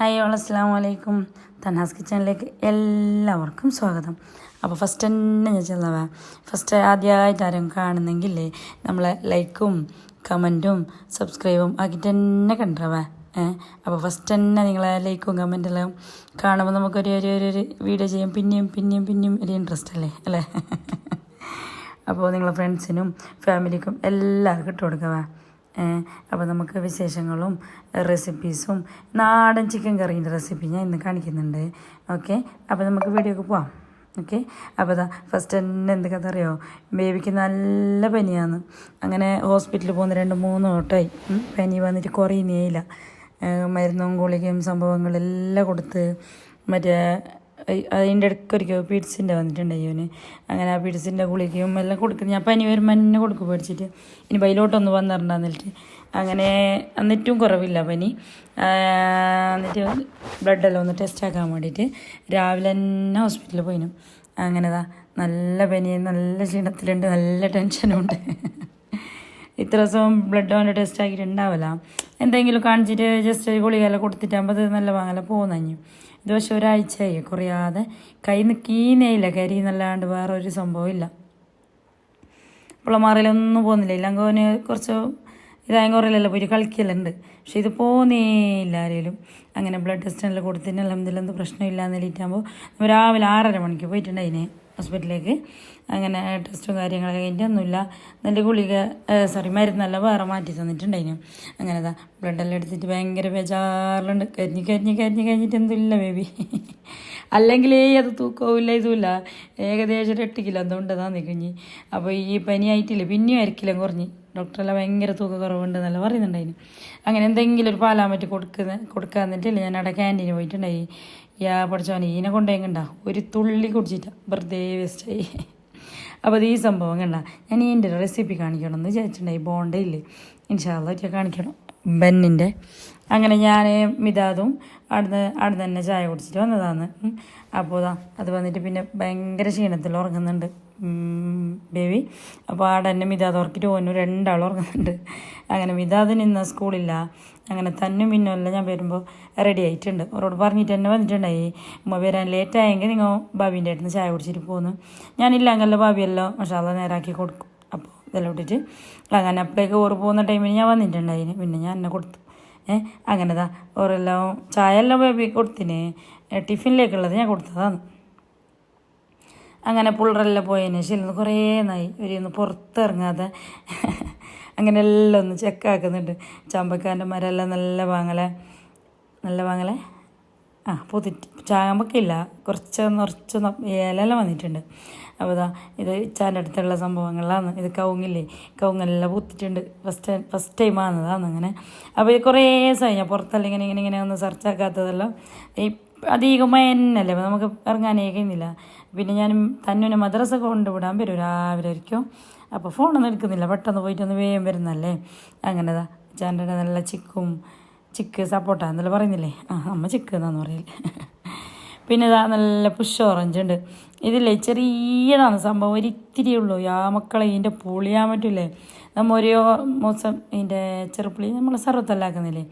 Hi all അസ്സാം വലൈക്കും തന്നാസ് കിച്ചണിലേക്ക് എല്ലാവർക്കും സ്വാഗതം. അപ്പോൾ ഫസ്റ്റ് തന്നെ ഞാൻ ചെന്നവ ഫസ്റ്റ് ആദ്യമായിട്ട് ആരും കാണുന്നെങ്കിലേ നമ്മളെ ലൈക്കും കമന്റും സബ്സ്ക്രൈബും ആക്കിയിട്ട് തന്നെ കണ്ടവ അപ്പോൾ ഫസ്റ്റ് തന്നെ നിങ്ങളെ ലൈക്കും കമന്റെല്ലാം കാണുമ്പോൾ നമുക്കൊരു ഒരു ഒരു ഒരു വീഡിയോ ചെയ്യാം. പിന്നെയും പിന്നെയും പിന്നെയും ഒരു ഇൻട്രസ്റ്റ് അല്ലേ? അല്ലേ? അപ്പോൾ നിങ്ങളെ ഫ്രണ്ട്സിനും ഫാമിലിക്കും എല്ലാവർക്കും ഇട്ട് കൊടുക്കുക അപ്പോൾ നമുക്ക് വിശേഷങ്ങളും റെസിപ്പീസും നാടൻ ചിക്കൻ കറീന്റെ റെസിപ്പി ഞാൻ ഇന്ന് കാണിക്കുന്നുണ്ട്. ഓക്കെ അപ്പോൾ നമുക്ക് വീഡിയോക്ക് പോവാം. ഓക്കെ അപ്പോൾ അതാ ഫസ്റ്റ് തന്നെ എന്ത് കഥ അറിയോ? ബേബിക്ക് നല്ല പനിയാണ്. അങ്ങനെ ഹോസ്പിറ്റലിൽ പോകുന്ന രണ്ട് മൂന്ന് വട്ടമായി. പനി വന്നിട്ട് കുറയുന്നേയില്ല മരുന്നും ഗുളികയും സംഭവങ്ങളെല്ലാം കൊടുത്ത് മറ്റേ അതിന്റെ ഇടയ്ക്ക് ഒരിക്കൽ പീഡ്സിന്റെ വന്നിട്ടുണ്ട് അയ്യോന് അങ്ങനെ ആ പീഡ്സിന്റെ ഗുളികയും എല്ലാം കൊടുക്കുന്നു ഞാൻ പനി വരുമ്പോൾ എന്നെ കൊടുക്കും പേടിച്ചിട്ട്. ഇനി ബൈലോട്ടൊന്ന് വന്നിട്ടുണ്ടെന്നിട്ട് അങ്ങനെ എന്നിട്ടും കുറവില്ല പനി എന്നിട്ട് ബ്ലഡെല്ലാം ഒന്ന് ടെസ്റ്റ് ആക്കാൻ വേണ്ടിയിട്ട് രാവിലെ തന്നെ ഹോസ്പിറ്റലിൽ പോയിനു. അങ്ങനെതാ നല്ല പനി നല്ല ക്ഷീണത്തിലുണ്ട് നല്ല ടെൻഷനുണ്ട് ഇത്ര ദിവസം ബ്ലഡ് അവന്റെ ടെസ്റ്റ് ആക്കിയിട്ടുണ്ടാവില്ല എന്തെങ്കിലും കാണിച്ചിട്ട് ജസ്റ്റ് ഗുളികയെല്ലാം കൊടുത്തിട്ടാകുമ്പോൾ അത് നല്ല വാങ്ങല പോകുന്നു ഇത് ഒരാഴ്ചയായി കുറയാതെ കൈ കീനയില്ല കരി എന്നല്ലാണ്ട് വേറെ ഒരു സംഭവമില്ല പിള്ളമാറിലൊന്നും പോകുന്നില്ല. ഇല്ലങ്കോന് കുറച്ച് ഇതായും കുറയില്ലല്ലോ പോയി കളിക്കലുണ്ട്. പക്ഷെ ഇത് പോകുന്നേയില്ല ആരെങ്കിലും അങ്ങനെ ബ്ലഡ് ടെസ്റ്റ് എല്ലാം കൊടുത്തിട്ട് അലഹമില്ല എന്ത് പ്രശ്നമില്ല എന്ന് രാവിലെ ആറര മണിക്ക് പോയിട്ടുണ്ടായിന് ഹോസ്പിറ്റലിലേക്ക്. അങ്ങനെ ടെസ്റ്റും കാര്യങ്ങളൊക്കെ കഴിഞ്ഞിട്ട് ഒന്നുമില്ല. നല്ല ഗുളിക സോറി മരുന്നല്ല വേറെ മാറ്റി തന്നിട്ടുണ്ടായിരുന്നു. അങ്ങനെ അതാ ബ്ലഡെല്ലാം എടുത്തിട്ട് ഭയങ്കര ബേജാറിലുണ്ട്. കരിഞ്ഞ് കരിഞ്ഞ് കരിഞ്ഞ് കഴിഞ്ഞിട്ട് എന്തുമില്ല ബേബി. അല്ലെങ്കിലേ അത് തൂക്കവുമില്ല ഇതുമില്ല. ഏകദേശം ഒരു എട്ട് കിലോ എന്തുകൊണ്ട് അതാ കുഞ്ഞി. അപ്പോൾ ഈ പനി ആയിട്ടില്ല? പിന്നെയും അരക്കിലും കുറഞ്ഞ്. ഡോക്ടറെല്ലാം ഭയങ്കര തൂക്ക കുറവുണ്ട് എന്നല്ല പറയുന്നുണ്ടായിരുന്നു. അങ്ങനെ എന്തെങ്കിലും ഒരു പാലാൻ പറ്റി കൊടുക്കുന്ന കൊടുക്കാൻ എന്നിട്ടില്ല ഞാൻ അവിടെ ക്യാന്റീന് പോയിട്ടുണ്ടായി. യാ പഠിച്ചവൻ ഈനെ കൊണ്ടെങ്ങണ്ട ഒരു തുള്ളി കുടിച്ചിട്ട. വെറുതെ വേസ്റ്റായി അപ്പോൾ ഈ സംഭവം കണ്ട. ഞാൻ ഇതിന്റെ റെസിപ്പി കാണിക്കണം എന്ന് വിചാരിച്ചിട്ടുണ്ടായി ബോണ്ടയില്ലേ? ഇൻഷാല്ല ഒറ്റ കാണിക്കണം. ബെന്നിന്റെ. അങ്ങനെ ഞാൻ മിതാദും അവിടുന്ന് അവിടുന്ന് തന്നെ ചായ കുടിച്ചിട്ട് വന്നതാണ് അപ്പോൾ അത് വന്നിട്ട് പിന്നെ ഭയങ്കര ക്ഷീണത്തിൽ ഉറങ്ങുന്നുണ്ട്. ബേബി അപ്പോൾ അവിടെ തന്നെ മിതാദ് ഉറക്കിട്ട് പോകുന്നു രണ്ടാൾ ഉറങ്ങുന്നുണ്ട് അങ്ങനെ മിതാദ് നിന്ന സ്കൂളില്ല അങ്ങനെ തന്നെ മിന്നുമല്ല ഞാൻ വരുമ്പോൾ റെഡി ആയിട്ടുണ്ട് അവരോട് പറഞ്ഞിട്ട് തന്നെ വന്നിട്ടുണ്ടായി ഉമ്മ വരാൻ ലേറ്റ് ആയെങ്കിൽ നിങ്ങൾ ബാബീന്റെ അടുത്ത് ചായ കുടിച്ചിട്ട് പോകുന്നു ഞാനില്ല അങ്ങല്ല ബാബിയെല്ലാം മഷാല നേരാക്കി കൊടുക്കും അപ്പോൾ ഇതെല്ലാം ഇട്ടിട്ട് അങ്ങനെ അപ്പോഴേക്ക് ഓറ് പോകുന്ന ടൈമിൽ ഞാൻ വന്നിട്ടുണ്ടായിന് പിന്നെ ഞാൻ എന്നെ കൊടുത്തു ഏഹ് അങ്ങനെതാ ഓരെല്ലാം ചായ എല്ലാം ബേബി കൊടുത്തിന് ടിഫിനിലേക്കുള്ളത് ഞാൻ കൊടുത്തതാണ് അങ്ങനെ പുള്ളറെല്ലാം പോയതിന് ശേഷം കുറേ നായി. ഒന്ന് പുറത്തിറങ്ങാതെ അങ്ങനെ എല്ലാം ഒന്ന് ചെക്കാക്കുന്നുണ്ട് ചമ്പക്കാന്റെ മരമെല്ലാം നല്ല വാങ്ങലെ? നല്ല വാങ്ങലെ? ആ പൊതിറ്റ് ചാമ്പക്കില്ല. കുറച്ച് നിറച്ച് ഇലയെല്ലാം വന്നിട്ടുണ്ട്. അപ്പോൾ ഇതാ ഇത് ഇച്ചാന്റെ അടുത്തുള്ള സംഭവങ്ങളാണ് ഇത് കവുങ്ങില്ലേ? കവുങ്ങെല്ലാം പൂത്തിട്ടുണ്ട്. ഫസ്റ്റ് ഫസ്റ്റ് ടൈം ആണെന്നതാണ് അങ്ങനെ. അപ്പോൾ ഇത് കുറേ ഞാൻ പുറത്തല്ല ഇങ്ങനെ ഇങ്ങനെ ഇങ്ങനെ ഒന്ന് സെർച്ചാക്കാത്തതെല്ലാം ഈ അധികം മയന്നല്ലേ? അപ്പോൾ നമുക്ക് ഇറങ്ങാനേ കഴിയുന്നില്ല. പിന്നെ ഞാൻ തന്നെ മദ്രസ കൊണ്ടുവിടാൻ വരും രാവിലെ ആയിരിക്കും അപ്പോൾ ഫോണൊന്നും എടുക്കുന്നില്ല. പെട്ടെന്ന് പോയിട്ടൊന്ന് വേഗം വരുന്നല്ലേ അങ്ങനെതാ ചാന്റെ നല്ല ചിക്കും ചിക്ക് സപ്പോട്ട എന്നല്ല പറയുന്നില്ലേ? ആ അമ്മ ചിക്ക് എന്നാന്ന് പറയില്ലേ പിന്നെ ഇതാ നല്ല പുഷ് ഓറഞ്ച് ഉണ്ട്. ഇതില്ലേ ചെറിയതാണ് സംഭവം. ഒരിത്തിരി ഉള്ളൂ. യാ മക്കളെ ഇതിന്റെ പുളിയാൻ പറ്റില്ലേ നമ്മൾ ഒരു മോസം ഇതിന്റെ ചെറുപ്പുളി നമ്മൾ സർവത്തല്ലാക്കുന്നില്ലേ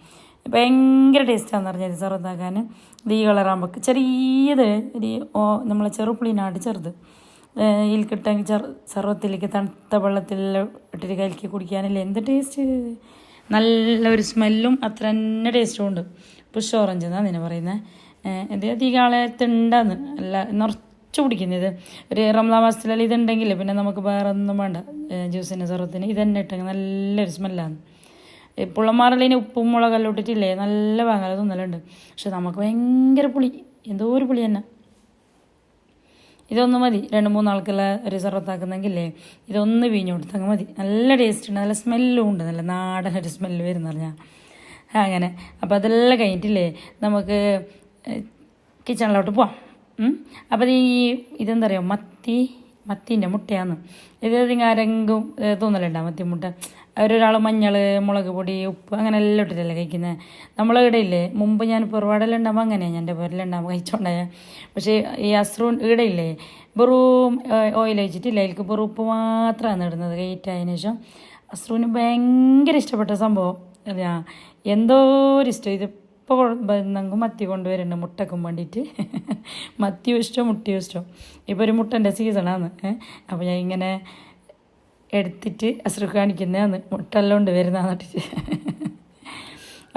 ഭയങ്കര ടേസ്റ്റാന്ന് പറഞ്ഞത് ചെറുതാക്കാൻ ഇത് ഈ കളറാകുമ്പോൾ ചെറിയത് ഒരു ഓ നമ്മളെ ചെറുപ്പുളിനാട്ട് ചെറുത്. ഇതിൽ കിട്ടെങ്കിൽ ചെറു സർവത്തിലേക്ക് തണുത്ത വെള്ളത്തിൽ ഇട്ടിട്ട് കലക്കി കുടിക്കാനല്ലേ എന്ത് ടേസ്റ്റ്? നല്ലൊരു സ്മെല്ലും അത്ര തന്നെ ടേസ്റ്റും ഉണ്ട്. പുഷ് ഓറഞ്ച് എന്നാണ് ഇതിനെ പറയുന്നത് ഇത് അധികം ആളെ തിണ്ടാന്ന്. അല്ല നിറച്ച് കുടിക്കുന്നത്. ഒരു റംലാ മാസത്തിലെല്ലാം ഇതുണ്ടെങ്കിൽ പിന്നെ നമുക്ക് വേറെ ഒന്നും വേണ്ട ജ്യൂസിന്റെ സർവത്തിന് ഇതന്നെ ഇട്ടെങ്കിൽ നല്ലൊരു സ്മെല്ലാണ് പുള്ളന്മാരെല്ലാം ഉപ്പും മുളകെല്ലാം ഇട്ടിട്ടില്ലേ? നല്ല വാങ്ങല തിന്നലുണ്ട്. പക്ഷെ നമുക്ക് ഭയങ്കര പുളി. എന്തോ ഒരു പുളി തന്നെ. ഇതൊന്ന് മതി. രണ്ട് മൂന്നാൾക്കുള്ള ഒരു സർവത്താക്കുന്നെങ്കിലേ ഇതൊന്ന് വീഞ്ഞു കൊടുത്തങ്ങ് മതി. നല്ല ടേസ്റ്റ് ഉണ്ട്. നല്ല സ്മെല്ലും ഉണ്ട്. നല്ല നാടൻ ഒരു സ്മെല്ല് വരുന്ന പറഞ്ഞാൽ അങ്ങനെ. അപ്പോൾ അതെല്ലാം കഴിഞ്ഞിട്ടില്ലേ? നമുക്ക് കിച്ചണിലോട്ട് പോവാം. അപ്പോൾ ഈ ഇതെന്താ പറയുക മത്തി മത്തീന്റെ മുട്ടയാണ് ഇത് നിങ്ങൾ ആരെങ്കിലും തോന്നലുണ്ടോ മത്തി മുട്ട? അവരൊരാൾ മഞ്ഞൾ മുളക് പൊടി ഉപ്പ് അങ്ങനെ എല്ലാം ഇട്ടിട്ടല്ലേ കഴിക്കുന്നത് നമ്മളിവിടെ ഇല്ലേ മുമ്പ് ഞാൻ പുറപാടെല്ലാം ഉണ്ടാകുമ്പോൾ അങ്ങനെയാണ് ഞാൻ എന്റെ പുരലുണ്ടാകുമ്പോൾ കഴിച്ചോണ്ടായ പക്ഷേ ഈ അസ്രൂൺ ഇവിടെ ഇല്ലേ വെറും ഓയിൽ ഒഴിച്ചിട്ടില്ല. അതിലേക്ക് വെറും ഉപ്പ് മാത്രമാണ് ഇടുന്നത് കയറ്റായതിനു ശേഷം. അസ്രുവിന് ഭയങ്കര ഇഷ്ടപ്പെട്ട സംഭവം അതെയാ എന്തോ ഒരു ഇഷ്ടം. ഇതിപ്പോൾ ബന്നെങ്കിൽ മത്തി കൊണ്ടുവരുന്നുണ്ട് മുട്ടക്കും വേണ്ടിയിട്ട് മത്തിയും ഇഷ്ടം മുട്ടിയും ഇഷ്ടം. ഇപ്പോൾ ഒരു മുട്ടന്റെ സീസണാണ് അപ്പോൾ ഞാൻ ഇങ്ങനെ എടുത്തിട്ട് അസുഖം കാണിക്കുന്നതാണ് മുട്ടെല്ലാം വരുന്നതെന്ന് പറഞ്ഞിട്ട്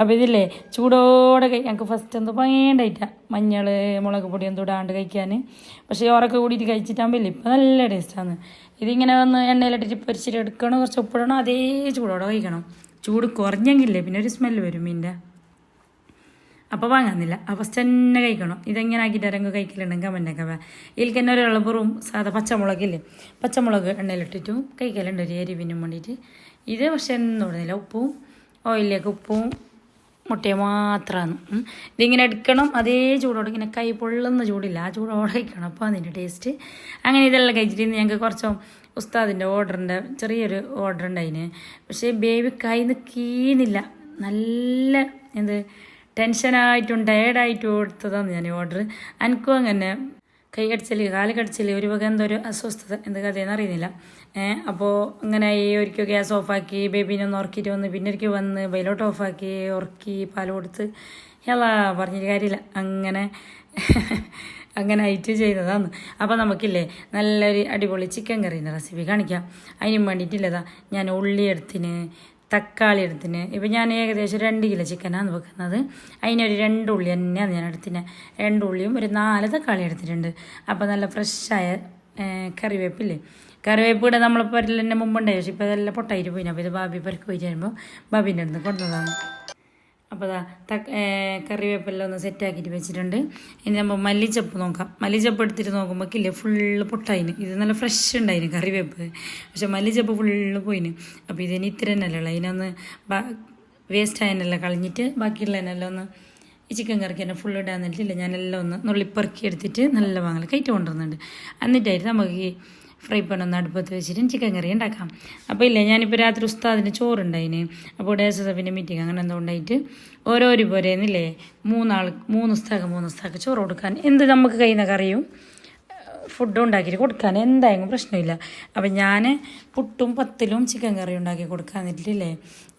അപ്പോൾ ഇതില്ലേ ചൂടോടെ കഴി ഞങ്ങൾക്ക് ഫസ്റ്റ് എന്തോ ഭയങ്കരമായിട്ടാ മഞ്ഞൾ മുളക് പൊടി എന്തോ ഇടാണ്ട് കഴിക്കാൻ പക്ഷേ ഓറൊക്കെ കൂടിയിട്ട് കഴിച്ചിട്ടാകുമ്പോൾ ഇപ്പം നല്ല ടേസ്റ്റാണ് ഇതിങ്ങനെ ഒന്ന് എണ്ണയിലിട്ടിട്ട് പൊരിച്ചിട്ട് എടുക്കണം കുറച്ച് ഉപ്പിടണം അതേ ചൂടോടെ കഴിക്കണം. ചൂട് കുറഞ്ഞെങ്കിലേ പിന്നെ ഒരു സ്മെല്ല് വരും മീന്റെ. അപ്പോൾ വാങ്ങാന്നില്ല. അവസ്ഥ തന്നെ കഴിക്കണം. ഇതെങ്ങനെ ആക്കിയിട്ട് ആരെങ്കിലും കഴിക്കലുണ്ടെങ്കിൽ കമന്റൊക്കെ വേ. ഇതിൽ തന്നെ ഒരു ഇളപ്പുറും സാധാ പച്ചമുളകില്ലേ? പച്ചമുളക് എണ്ണയിലിട്ടിട്ടും കഴിക്കലുണ്ട്. ഒരു എരിവിനും വേണ്ടിയിട്ട്. ഇത് പക്ഷെ ഒന്നും ഉപ്പും ഓയിലേക്ക് ഉപ്പും മുട്ടയും മാത്രമാണ് ഇതിങ്ങനെ എടുക്കണം. അതേ ചൂടോടെ ഇങ്ങനെ കൈ പൊള്ളുന്ന ചൂടില്ല. ആ ചൂടോടെ കഴിക്കണം. അപ്പോൾ അതിന്റെ ടേസ്റ്റ് അങ്ങനെ ഇതെല്ലാം കഴിച്ചിട്ട് ഞങ്ങൾക്ക് കുറച്ച് ഉസ്താദിന്റെ ഓർഡറിന്റെ ചെറിയൊരു ഓർഡർ ഉണ്ട് ഉണ്ടായിന്. പക്ഷേ ബേബി കൈ നിൽക്കീന്നില്ല നല്ല എന്ത് ടെൻഷനായിട്ടും ടയേർഡായിട്ടും കൊടുത്തതാണ് ഞാൻ ഓർഡർ. എനിക്കും അങ്ങനെ കൈ കടിച്ചൽ കാൽ കടിച്ചൽ ഒരു വക എന്തോ ഒരു അസ്വസ്ഥത എന്ത് കഥയെന്ന് അറിയുന്നില്ല. അപ്പോൾ അങ്ങനെ ഈ ഒരിക്കൽ ഗ്യാസ് ഓഫാക്കി ബേബീനെ ഒന്ന് ഉറക്കിയിട്ട് വന്ന് പിന്നെ ഒരിക്കൽ വന്ന് ബൈലോട്ട് ഓഫാക്കി ഉറക്കി പാൽ കൊടുത്ത് എല്ലാ പറഞ്ഞിട്ട് കാര്യമില്ല. അങ്ങനെ അങ്ങനെ ആയിട്ട് ചെയ്തതാണ്. അപ്പോൾ നമുക്കില്ലേ നല്ലൊരു അടിപൊളി ചിക്കൻ കറീന്റെ റെസിപ്പി കാണിക്കാം. അതിനും വേണ്ടിയിട്ടില്ലതാ ഞാൻ ഉള്ളി എടുത്തിന് തക്കാളി എടുത്തിന്. ഇപ്പം ഞാൻ ഏകദേശം രണ്ട് കിലോ ചിക്കനാണ് വെക്കുന്നത്. അതിനൊരു രണ്ട് ഉള്ളി തന്നെയാണ് ഞാൻ എടുത്തിന്. രണ്ട് ഉള്ളിയും ഒരു നാല് തക്കാളി എടുത്തിട്ടുണ്ട്. അപ്പോൾ നല്ല ഫ്രഷായ കറിവേപ്പില്ലേ? കറിവേപ്പ് ഇവിടെ നമ്മൾ പരലിന്റെ മുമ്പുണ്ടായി പക്ഷേ ഇപ്പോൾ ഇതെല്ലാം പൊട്ടായിട്ട് പോയിന്. അപ്പോൾ ഇത് ബാബി പരക്ക് പോയി വരുമ്പോൾ ബാബിന്റെ അടുത്ത് കൊണ്ടുവന്നതാണ്. അപ്പോൾ അതാ തക്ക കറിവേപ്പെല്ലാം ഒന്ന് സെറ്റാക്കിയിട്ട് വെച്ചിട്ടുണ്ട്. ഇനി നമ്മൾ മല്ലിച്ചപ്പ് നോക്കാം. മല്ലിച്ചപ്പ് എടുത്തിട്ട് നോക്കുമ്പോൾ ഇല്ല ഫുള്ള് പൊട്ടായിന്. ഇത് നല്ല ഫ്രഷ് ഉണ്ടായിന് കറിവേപ്പ്. പക്ഷെ മല്ലിച്ചപ്പ് ഫുള്ള് പോയിന്. അപ്പോൾ ഇതിന് ഇത്ര തന്നെയല്ലേ ഇതിനൊന്ന് വേസ്റ്റ് ആയതിനെല്ലാം കളഞ്ഞിട്ട് ബാക്കിയുള്ളതിനെല്ലാം ഒന്ന് ഈ ചിക്കൻ കറിക്ക് തന്നെ ഫുൾ ഇടാൻ എന്നിട്ടില്ല ഞാനെല്ലാം ഒന്ന് നുള്ളിപ്പറക്കി എടുത്തിട്ട് നല്ല വാങ്ങൽ കയറ്റി കൊണ്ടുവരുന്നുണ്ട്. എന്നിട്ടായിട്ട് നമുക്ക് ഫ്രൈ പാൻ ഒന്ന് അടുപ്പത്ത് വെച്ചിട്ട് ചിക്കൻ കറി ഉണ്ടാക്കാം അപ്പോൾ ഇല്ലേ ഞാനിപ്പോൾ രാത്രി ഉസ്താദിന് ചോറുണ്ടായിന്. അപ്പോൾ ഡേസഫിന്റെ മീറ്റിംഗ് അങ്ങനെ എന്തോ ഉണ്ടായിട്ട് ഓരോരു പോരേന്നില്ലേ മൂന്നാൾ മൂന്ന് ഉസ്താക്ക് മൂന്ന് ഉസ്താക്ക് ചോറ് കൊടുക്കാൻ. എന്ത് നമുക്ക് കഴിയുന്ന കറിയും? ഫുഡ് ഉണ്ടാക്കിയിട്ട് കൊടുക്കാൻ എന്തായാലും പ്രശ്നമില്ല. അപ്പം ഞാൻ പുട്ടും പത്തിലും ചിക്കൻ കറി ഉണ്ടാക്കി കൊടുക്കാൻ എന്നിട്ടില്ലേ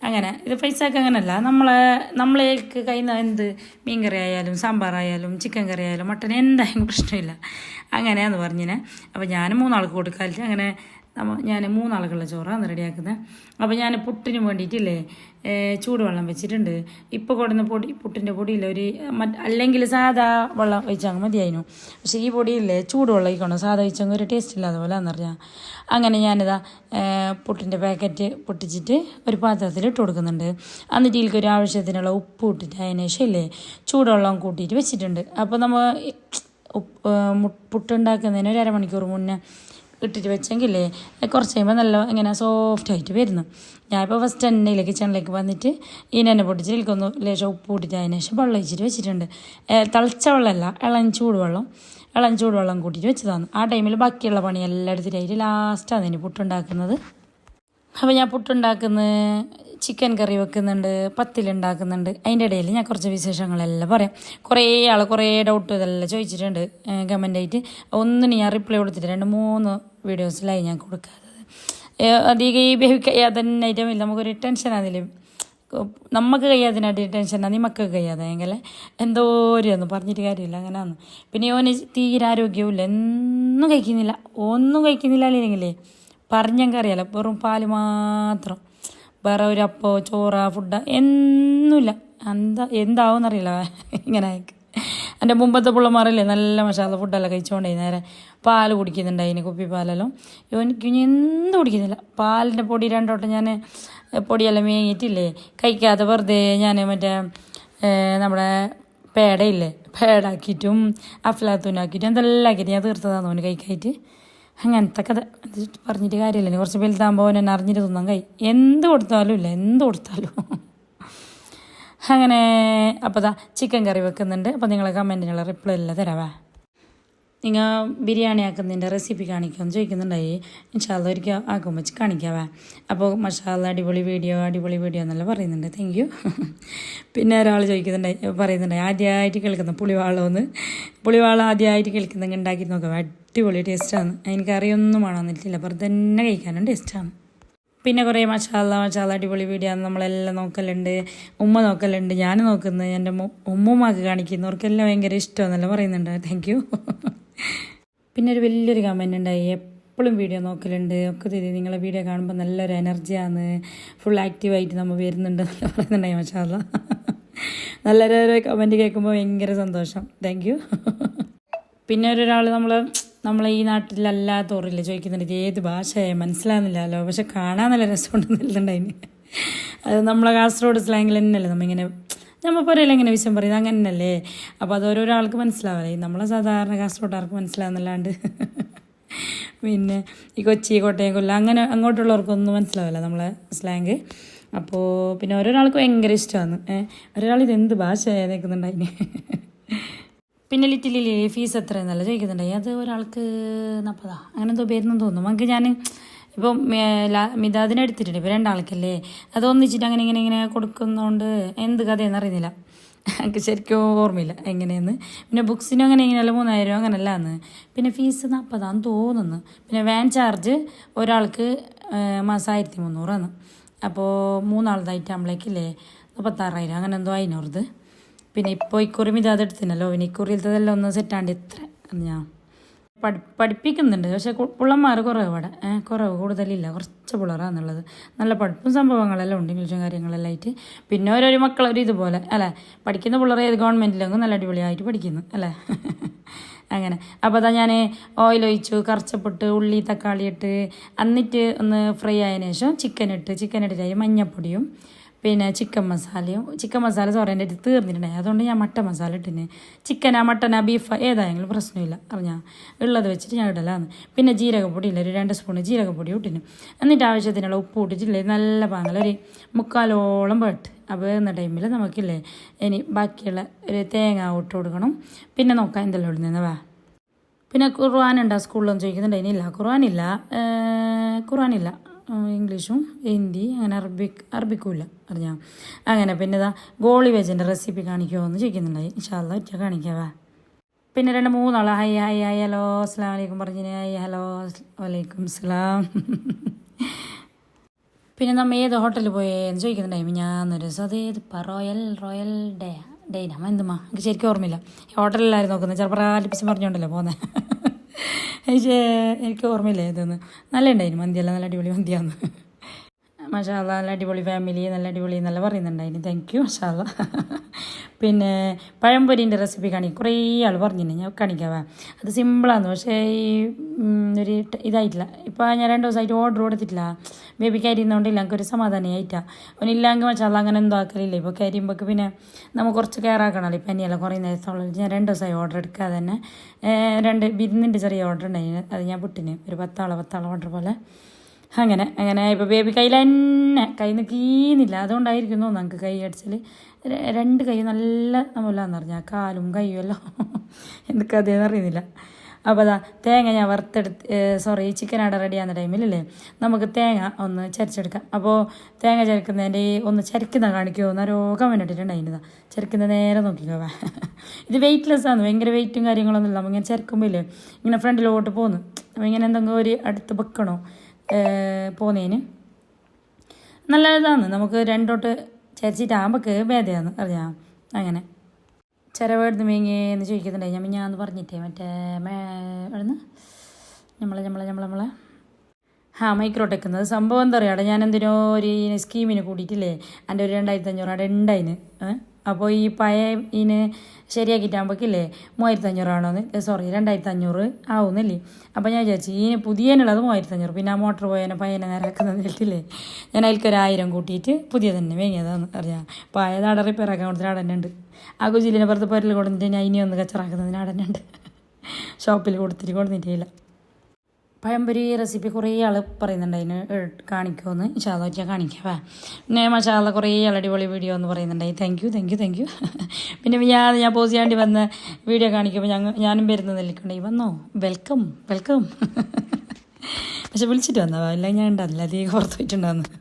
അങ്ങനെ ഇത് പൈസക്ക് അങ്ങനല്ല. നമ്മളെ നമ്മളേക്ക് കഴിയുന്ന എന്ത്? മീൻ കറി ആയാലും സാമ്പാറായാലും ചിക്കൻ കറി ആയാലും മട്ടൻ എന്തായാലും പ്രശ്നമില്ല. അങ്ങനെയാന്ന് പറഞ്ഞിനെ. അപ്പം ഞാൻ മൂന്നാൾക്ക് കൊടുക്കാനില്ല അങ്ങനെ ഞാൻ മൂന്നാളുകളുടെ ചോറാണ് റെഡിയാക്കുന്നത് അപ്പോൾ ഞാൻ പുട്ടിന് വേണ്ടിയിട്ടില്ലേ ചൂടുവെള്ളം വെച്ചിട്ടുണ്ട്. ഇപ്പോൾ കൊടുന്ന പൊടി പുട്ടിന്റെ പൊടിയില്ല ഒരു മറ്റ് അല്ലെങ്കിൽ സാധാ വെള്ളം വെച്ചാൽ മതിയായിരുന്നു പക്ഷേ ഈ പൊടിയില്ലേ ചൂടുവെള്ളം ഒഴിക്കണം? സാധാ വെച്ചങ്ങ് ഒരു ടേസ്റ്റ് ഇല്ലാതെ പോലെ എന്നറിഞ്ഞാൽ അങ്ങനെ ഞാനിതാ പുട്ടിന്റെ പാക്കറ്റ് പൊട്ടിച്ചിട്ട് ഒരു പാത്രത്തിൽ ഇട്ട് കൊടുക്കുന്നുണ്ട്. എന്നിട്ട് ഇതിലേക്ക് ഒരു ആവശ്യത്തിനുള്ള ഉപ്പ് ഇട്ടിട്ട് അതിന് ശേഷം ഇല്ലേ ചൂടുവെള്ളം കൂട്ടിയിട്ട് വെച്ചിട്ടുണ്ട്. അപ്പോൾ നമ്മൾ പുട്ടുണ്ടാക്കുന്നതിന് ഒരു അരമണിക്കൂർ മുന്നേ ഇട്ടിട്ട് വെച്ചെങ്കിലേ കുറച്ച് കഴിയുമ്പോൾ നല്ല ഇങ്ങനെ സോഫ്റ്റ് ആയിട്ട് വരുന്നു. ഞാനിപ്പോൾ ഫസ്റ്റ് എണ്ണയിലേക്ക് കിച്ചണിലേക്ക് വന്നിട്ട് ഈ എണ്ണ പൊട്ടിച്ച് എനിക്കൊന്ന് ലേശം ഉപ്പ് കൂട്ടിയിട്ട് അതിന് ശേഷം വെള്ളം ഒഴിച്ചിട്ട് വെച്ചിട്ടുണ്ട്. തിളച്ച വെള്ളമല്ല ഇളം ചൂടുവെള്ളം. ഇളം ചൂടുവെള്ളം കൂട്ടിയിട്ട് വെച്ചതാണ്. ആ ടൈമിൽ ബാക്കിയുള്ള പണിയെല്ലാം എടുത്തിട്ടായിട്ട് ലാസ്റ്റാണ് അതിന് പുട്ടുണ്ടാക്കുന്നത്. അപ്പോൾ ഞാൻ പുട്ടുണ്ടാക്കുന്ന ചിക്കൻ കറി വെക്കുന്നുണ്ട് പത്തിലുണ്ടാക്കുന്നുണ്ട് അതിന്റെ ഇടയിൽ ഞാൻ കുറച്ച് വിശേഷങ്ങളെല്ലാം പറയാം. കുറേ ആൾ കുറേ ഡൗട്ട് ഇതെല്ലാം ചോദിച്ചിട്ടുണ്ട് കമന്റായിട്ട് ഒന്നിന് ഞാൻ റിപ്ലൈ കൊടുത്തിട്ട് രണ്ട് മൂന്ന് വീഡിയോസിലായി ഞാൻ കൊടുക്കാത്തത്. അധികം ഈ ബേബി കഴിയാതെ തന്നെ ഐറ്റമില്ല നമുക്കൊരു ടെൻഷൻ ടെൻഷനാണില്ലേ നമുക്ക് കഴിയാതിനായിട്ട് ടെൻഷനാണ് നീ മക്കൾക്ക് കഴിയാതെ എങ്കിൽ പറഞ്ഞിട്ട് കാര്യമില്ല അങ്ങനെയാണ് പിന്നെ ഓന് തീരെ ആരോഗ്യവും ഇല്ല എന്നും കഴിക്കുന്നില്ല. ഒന്നും കഴിക്കുന്നില്ല അല്ലെങ്കിലേ പറഞ്ഞെങ്കിൽ അറിയാലോ വെറും പാൽ മാത്രം. വേറെ ഒരു അപ്പോ ചോറ ഫുഡ് ഒന്നുമില്ല എന്താ എന്താവും അറിയില്ല ഇങ്ങനെ എന്റെ മുമ്പത്തെ പിള്ളമാരല്ലേ നല്ല മസാല ഫുഡെല്ലാം കഴിച്ചുകൊണ്ടേ നേരെ പാൽ കുടിക്കുന്നുണ്ടായിന് കുപ്പി പാലെല്ലാം. എനിക്ക് ഇനി എന്ത് കുടിക്കുന്നില്ല. പാലിന്റെ പൊടി രണ്ടോട്ടം ഞാൻ പൊടിയെല്ലാം മേങ്ങിയിട്ടില്ലേ കഴിക്കാതെ വെറുതെ ഞാൻ മറ്റേ നമ്മുടെ പേടയില്ലേ പേടാക്കിയിട്ടും അഫ്ലാത്തൂനാക്കിയിട്ടും എന്തെല്ലാം ആക്കിയിട്ട് ഞാൻ തീർത്തതാണ് അവന് കഴിക്കായിട്ട്. അങ്ങനത്തെ കഥ. പറഞ്ഞിട്ട് കാര്യമില്ല. കുറച്ച് വലുതാകുമ്പോൾ എന്നെ അറിഞ്ഞിട്ട് തിന്നാൻ കൈ എന്ത് കൊടുത്താലും ഇല്ല. എന്ത് കൊടുത്താലും. അങ്ങനെ അപ്പോൾ ദാ ചിക്കൻ കറി വെക്കുന്നുണ്ട്. അപ്പോൾ നിങ്ങളെ കമന്റിനുള്ള റിപ്ലൈ എല്ലാം തരാവേ നിങ്ങൾ ബിരിയാണി ആക്കുന്നതിന്റെ റെസിപ്പി കാണിക്കുമെന്ന് ചോദിക്കുന്നുണ്ടായി. ഇൻഷാല്ല ഒരിക്കൽ ആക്കുമ്പോൾ വെച്ച് കാണിക്കാവേ. അപ്പോൾ മഷാല അടിപൊളി വീഡിയോ അടിപൊളി വീഡിയോ എന്നെല്ലാം പറയുന്നുണ്ട്. താങ്ക് യു പിന്നെ ഒരാൾ ചോദിക്കുന്നുണ്ടായി പറയുന്നുണ്ടായി ആദ്യമായിട്ട് കേൾക്കുന്ന പുളിവാളമെന്ന് പുളിവാളം ആദ്യമായിട്ട് കേൾക്കുന്നെങ്കിൽ ഉണ്ടാക്കി നോക്കാം. അടിപൊളി ടേസ്റ്റാണ്. എനിക്കറിയൊന്നും വേണമെന്നിട്ടില്ല വെറുതെ തന്നെ കഴിക്കാനും ടേസ്റ്റാണ്. പിന്നെ കുറേ മഷാല മഷാല അടിപൊളി വീഡിയോ നമ്മളെല്ലാം നോക്കലുണ്ട്. ഉമ്മ നോക്കലുണ്ട്. ഞാൻ നോക്കുന്നത് എന്റെ ഉമ്മമാക്ക് കാണിക്കുന്നവർക്കെല്ലാം ഭയങ്കര ഇഷ്ടമെന്നെല്ലാം പറയുന്നുണ്ട്. താങ്ക് യു പിന്നെ ഒരു വലിയൊരു കമന്റ് ഉണ്ടായി. എപ്പോഴും വീഡിയോ നോക്കലുണ്ട്. ഒക്കെ തിരി നിങ്ങളെ വീഡിയോ കാണുമ്പോൾ നല്ലൊരു എനർജിയാണ് ഫുൾ ആക്റ്റീവായിട്ട് നമ്മൾ വരുന്നുണ്ട് എന്നൊക്കെ പറയുന്നുണ്ടായി മഷാല നല്ലൊരു കമന്റ് കേൾക്കുമ്പോൾ ഭയങ്കര സന്തോഷം. താങ്ക് യു പിന്നെ ഒരാൾ നമ്മൾ നമ്മളെ ഈ നാട്ടിലല്ലാത്ത നാട്ടിലല്ലാത്തവരില്ല ചോദിക്കുന്നുണ്ട് ഇത് ഏത് ഭാഷയായി മനസ്സിലാകുന്നില്ലല്ലോ പക്ഷെ കാണാൻ നല്ല രസമുണ്ടെന്നുണ്ടായിന് അത് നമ്മളെ കാസർഗോഡ് സ്ലാങ്ങിൽ തന്നെയല്ലേ നമ്മിങ്ങനെ നമ്മൾ പറയില്ല എങ്ങനെ വിഷയം പറയുന്നത് അങ്ങനെ തന്നെയല്ലേ അപ്പോൾ അത് ഓരോരോ ആൾക്ക് മനസ്സിലാവില്ലേ നമ്മളെ സാധാരണ കാസർഗോഡാർക്ക് മനസ്സിലാവുന്നല്ലാണ്ട്. പിന്നെ ഈ കൊച്ചി കോട്ടയം കൊല്ലം അങ്ങനെ അങ്ങോട്ടുള്ളവർക്കൊന്നും മനസ്സിലാവില്ല നമ്മളെ സ്ലാങ്. അപ്പോൾ പിന്നെ ഓരോരാൾക്ക് ഭയങ്കര ഇഷ്ടമാണ് ഒരാൾ ഇത് എന്ത് ഭാഷയായി നിൽക്കുന്നുണ്ടതിന് പിന്നെ ലിറ്റിൽ ഫീസ് എത്ര എന്നല്ല ചോദിക്കുന്നുണ്ടായി. അത് ഒരാൾക്ക് നാൽപ്പതാ അങ്ങനെ എന്തോ പേരെന്ന് തോന്നുന്നു. നമുക്ക് ഞാൻ ഇപ്പം മിതാദിനെ എടുത്തിട്ടുണ്ട്. ഇപ്പം രണ്ടാൾക്കല്ലേ? അത് ഒന്നിച്ചിട്ട് അങ്ങനെ ഇങ്ങനെ ഇങ്ങനെ കൊടുക്കുന്നതുകൊണ്ട് എന്ത് കഥയെന്ന് അറിയുന്നില്ല. എനിക്ക് ശരിക്കും ഓർമ്മയില്ല എങ്ങനെയെന്ന്. പിന്നെ ബുക്സിനും അങ്ങനെ എങ്ങനെയല്ല മൂന്നായിരം രൂപ അങ്ങനെയല്ല എന്ന് പിന്നെ ഫീസ് നാൽപ്പതാന്ന് തോന്നുന്നു. പിന്നെ വാൻ ചാർജ് ഒരാൾക്ക് മാസം ആയിരത്തി മുന്നൂറാണ് അപ്പോൾ മൂന്നാളതായിട്ടാകുമ്പോഴേക്കില്ലേ മുപ്പത്താറായിരം അങ്ങനെ എന്തോ അതിനോർത് പിന്നെ ഇപ്പോൾ ഇക്കുറി മിതാദ് എടുത്തിനല്ലോ പിന്നെ ഇക്കുറിയിലത്തെല്ലാം ഒന്ന് സെറ്റാണ്ട് ഇത്ര ഞാൻ പഠി പഠിപ്പിക്കുന്നുണ്ട്. പക്ഷെ പിള്ളന്മാർ കുറവ് ഇവിടെ. കുറവ് കൂടുതലില്ല. കുറച്ച് പിള്ളേരാന്നുള്ളത് നല്ല പഠിപ്പും സംഭവങ്ങളെല്ലാം ഉണ്ട് ഇംഗ്ലീഷും കാര്യങ്ങളെല്ലാം ആയിട്ട്. പിന്നെ ഓരോരോ മക്കളൊരു ഇതുപോലെ അല്ലേ? പഠിക്കുന്ന പിള്ളേർ ഏത് ഗവൺമെന്റിലെങ്കിലും നല്ല അടിപൊളിയായിട്ട് പഠിക്കുന്നു അല്ലേ? അങ്ങനെ. അപ്പോൾ അതാ ഞാൻ ഓയിൽ ഒഴിച്ചു കറച്ചപ്പിട്ട് ഉള്ളി തക്കാളി ഇട്ട് എന്നിട്ട് ഒന്ന് ഫ്രൈ ആയതിനു ശേഷം ചിക്കൻ ഇട്ട് ചിക്കൻ ഇട്ടിട്ട് മഞ്ഞപ്പൊടിയും പിന്നെ ചിക്കൻ മസാലയും ചിക്കൻ മസാല സോറി എന്റെ അടുത്ത് തീർന്നിട്ടുണ്ടായി. അതുകൊണ്ട് ഞാൻ മട്ടൻ മസാല ഇട്ടിന്. ചിക്കനാ മട്ടനാ ബീഫ് ഏതായെങ്കിലും പ്രശ്നമില്ല. അറിഞ്ഞാൽ ഉള്ളത് വെച്ചിട്ട് ഞാൻ ഇടലാന്ന്. പിന്നെ ജീരകപ്പൊടി ഇല്ല ഒരു രണ്ട് സ്പൂൺ ജീരകപ്പൊടി ഇട്ടിന്. എന്നിട്ട് ആവശ്യത്തിനുള്ള ഉപ്പ് ഇട്ടിട്ടില്ലേ നല്ല പാങ്ങല ഒരു മുക്കാലോളം പേട്ട്. അപ്പോൾ എന്ന ടൈമിൽ നമുക്കില്ലേ ഇനി ബാക്കിയുള്ള ഒരു തേങ്ങ ഇട്ട് കൊടുക്കണം. പിന്നെ നോക്കാം എന്തെല്ലാം ഇടുന്നതെന്ന് വാ. പിന്നെ ഖുർആാനുണ്ടോ സ്കൂളിലൊന്നും ചോദിക്കുന്നുണ്ടോ ഇനിയില്ല ഖുർആൻ ഖുർആാനില്ല ഇംഗ്ലീഷും ഹിന്ദി അങ്ങനെ അറബിക് അറബിക്കും ഇല്ല അറിഞ്ഞാൽ അങ്ങനെ പിന്നെ ഇതാ ഗോളി വെജിന്റെ റെസിപ്പി കാണിക്കുമോ എന്ന് ചോദിക്കുന്നുണ്ടായി. ഇൻഷാല്ല ഒറ്റ കാണിക്കാവാ. പിന്നെ രണ്ട് മൂന്നാൾ ഹൈ ഹൈ ഹൈ ഹലോ അസ്സാം വലൈക്കും പറഞ്ഞു ഹൈ ഹലോ വലൈക്കും സ്ലാം പിന്നെ നമ്മൾ ഏത് ഹോട്ടലിൽ പോയെന്ന് ചോദിക്കുന്നുണ്ടായി. ഞാൻ ഒരു ദിവസം അത് റോയൽ റോയൽ ഡേ ഡേ നമ്മ എന്തുമാ? എനിക്ക് ശരിക്കും ഓർമ്മയില്ല. ഹോട്ടലിലായിരുന്നു നോക്കുന്നത്. ചിലപ്പോൾ ആലിപ്പിച്ച് പറഞ്ഞോണ്ടല്ലോ പോകുന്നത് പക്ഷേ എനിക്ക് ഓർമ്മയില്ല ഇതൊന്ന് നല്ല ഉണ്ടായിരുന്നു മന്തിയല്ല നല്ല അടിപൊളി മന്തിയാന്ന്. മഷാല നല്ല അടിപൊളി ഫാമിലി നല്ല അടിപൊളി എന്നല്ല പറയുന്നുണ്ടായിന് താങ്ക് യു മഷാല പിന്നെ പഴംപൊരിന്റെ റെസിപ്പി കാണി കുറേ ആൾ പറഞ്ഞിരുന്നു ഞാൻ കാണിക്കാവാ. അത് സിമ്പിളാണ് പക്ഷേ ഈ ഒരു ഇതായിട്ടില്ല. ഇപ്പോൾ ഞാൻ രണ്ട് ദിവസമായിട്ട് ഓർഡർ കൊടുത്തിട്ടില്ല. ബേബി കരിയുന്നതുകൊണ്ടില്ല എനിക്കൊരു സമാധാനമായിട്ടാണ് അവനില്ലെങ്കിൽ മഷാല അങ്ങനെ എന്തോ ആക്കലില്ല. ഇപ്പോൾ കരിയുമ്പോൾ പിന്നെ നമുക്ക് കുറച്ച് കെയർ ആക്കണമല്ലോ ഇപ്പം എന്നെയല്ല കുറേ നേരത്തോളം ഞാൻ രണ്ട് ദിവസമായി ഓർഡർ എടുക്കാതെ തന്നെ. രണ്ട് ബിരുന്നിന്റെ ചെറിയ ഓർഡർ ഉണ്ടായിരുന്നു അത് ഞാൻ പുട്ടിന് ഒരു പത്താളോ പത്താളോ ഓർഡർ പോലെ. അങ്ങനെ അങ്ങനെ. ഇപ്പോൾ ബേബി കയ്യിൽ തന്നെ. കൈ നിൽക്കീന്നില്ല അതുകൊണ്ടായിരിക്കുന്നു നമുക്ക് കൈ അടിച്ചാൽ രണ്ട് കൈ നല്ല നമ്മളാന്ന് പറഞ്ഞാൽ കാലും കൈയും എല്ലാം. എന്തൊക്കെ അതേന്ന് അറിയുന്നില്ല. അപ്പോൾ അതാ തേങ്ങ ഞാൻ വറുത്തെടുത്ത് സോറി ചിക്കൻ അവിടെ റെഡിയാകുന്ന ടൈമിലല്ലേ നമുക്ക് തേങ്ങ ഒന്ന് ചരിച്ചെടുക്കാം. അപ്പോൾ തേങ്ങ ചരക്കുന്നതിന്റെ ഒന്ന് ചരിക്കുന്ന കാണിക്കുമോ എന്നൊരു കമന്റ് ഇട്ടിട്ടുണ്ടായിരുന്നതാ ചരിക്കുന്ന നേരെ നോക്കിക്കോവാ ഇത് വെയിറ്റ്ലെസ് ആണ്. ഭയങ്കര വെയിറ്റും കാര്യങ്ങളൊന്നും ഇല്ല. നമ്മളിങ്ങനെ ചരക്കുമ്പോൾ ഇല്ലേ? ഇങ്ങനെ ഫ്രണ്ടിലോട്ട് പോകുന്നു അപ്പോൾ ഇങ്ങനെ എന്തെങ്കിലും ഒരു അടുത്ത് വെക്കണോ? പോകുന്നതിന് നല്ല ഇതാണ് നമുക്ക് രണ്ടോട്ട് ചരിച്ചിട്ടാകുമ്പോൾ ഭേദമാണ് അറിയാം? അങ്ങനെ. ചിരവേടുന്ന് മേങ്ങി എന്ന് ചോദിക്കുന്നുണ്ടായി ഞാൻ ഞാൻ പറഞ്ഞിട്ടേ മറ്റേ മേ എവിടുന്ന്? നമ്മളെ നമ്മളെ നമ്മളെ നമ്മളെ ആ മൈക്രോടെക്കുന്നത്. സംഭവം എന്താ പറയുക ഞാൻ എന്തിനോ ഒരു സ്കീമിന് കൂടിയിട്ടില്ലേ? എന്റെ ഒരു രണ്ടായിരത്തി അഞ്ഞൂറ് അവിടെ ഉണ്ടായിന്. അപ്പോൾ ഈ പഴയ ഇതിന് ശരിയാക്കിയിട്ടാകുമ്പോഴേക്കില്ലേ മൂവായിരത്തി അഞ്ഞൂറാണോന്ന് സോറി രണ്ടായിരത്തി അഞ്ഞൂറ് ആവുന്നില്ലേ? അപ്പോൾ ഞാൻ വിചാരിച്ചു ഈ പുതിയതിനുള്ളത് മൂവായിരത്തി അഞ്ഞൂറ് പിന്നെ ആ മോട്ടർ പോയതിനെ പയ്യനെ നേരാക്കുന്നത് കേട്ടില്ലേ ഞാൻ അതിൽക്ക് ഒരു ആയിരം കൂട്ടിയിട്ട് പുതിയ തന്നെ വേങ്ങിയതാണ് അറിയാം. പഴയത് അവിടെ റിപ്പയർ ആക്കാൻ കൊടുത്തിട്ട് അവിടെ ഉണ്ട് ആ കുജിലിനെ പുറത്ത് പൊരൽ കൊടുത്തിട്ട് ഞാൻ ഇനി ഒന്ന് കച്ചറാക്കുന്നതിന് അവിടെ ഉണ്ട് ഷോപ്പിൽ കൊടുത്തിട്ട് കൊടുത്തിട്ടില്ല പഴംപൊരി റെസിപ്പി കുറേ ആൾ പറയുന്നുണ്ട്. അതിന് കാണിക്കുമെന്ന് ഇൻഷാല്ല വെച്ചാൽ കാണിക്കാം പിന്നെ മഷാല കുറേ ആൾ അടിപൊളി വീഡിയോ എന്ന് പറയുന്നുണ്ടായി thank you thank you thank you പിന്നെ ഞാൻ ഞാൻ പോസ് ചെയ്യാണ്ടി വന്ന വീഡിയോ കാണിക്കുമ്പോൾ ഞങ്ങൾ ഞാനും വരുന്ന നിൽക്കണ്ടായി വന്നോ? വെൽക്കം വെൽക്കം പക്ഷെ വിളിച്ചിട്ട് വന്നോ? അല്ല ഞാൻ ഉണ്ടാവില്ല അധികം പുറത്ത് പോയിട്ടുണ്ടാകുന്നു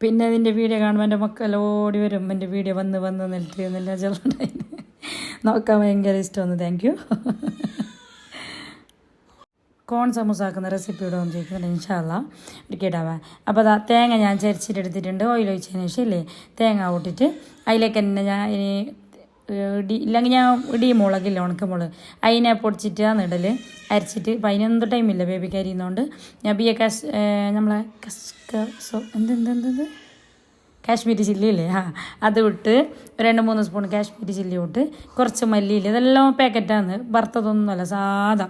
പിന്നെ അതിന്റെ വീഡിയോ കാണുമ്പോൾ എന്റെ മക്കളോടി വരും. എന്റെ വീഡിയോ വന്ന് വന്ന് നിൽക്കുന്നില്ല എന്നെല്ലാം നോക്കാൻ ഭയങ്കര ഇഷ്ടമാണ്. താങ്ക് യു കോൺ സമൂസ ആക്കുന്ന റെസിപ്പി ഇടുമെന്ന് ചോദിക്കുന്നുണ്ട് ഇൻഷാല്ല ഒരിക്കൽ ഇടാവേ അപ്പോൾ അതാ തേങ്ങ ഞാൻ ചരിച്ചിട്ട് എടുത്തിട്ടുണ്ട് ഓയിൽ ഒഴിച്ചതിന് ശേഷം ഇല്ലേ തേങ്ങ ഊട്ടിട്ട് അതിലേക്ക് തന്നെ ഞാൻ ഇനി ഇടി ഇല്ലെങ്കിൽ ഞാൻ ഇടി മുളകില്ല ഉണക്കമുളക് അതിനെ പൊടിച്ചിട്ടാണ് ഇടൽ അരച്ചിട്ട് ഇപ്പം അതിനൊന്നും ടൈമില്ല ബേബിക്ക് അരിയുന്നതുകൊണ്ട് ഞാൻ എ കസ് നമ്മളെ കസ് എന്ത് എന്ത് എന്ത്? കാശ്മീരി ചില്ലി ഇല്ലേ? ആ അത് ഇട്ട് രണ്ട് മൂന്ന് സ്പൂൺ കാശ്മീരി ചില്ലി ഇട്ട് കുറച്ച് മല്ലിയില്ല ഇതെല്ലാം പാക്കറ്റാണ് വറുത്തതൊന്നുമല്ല സാധാ.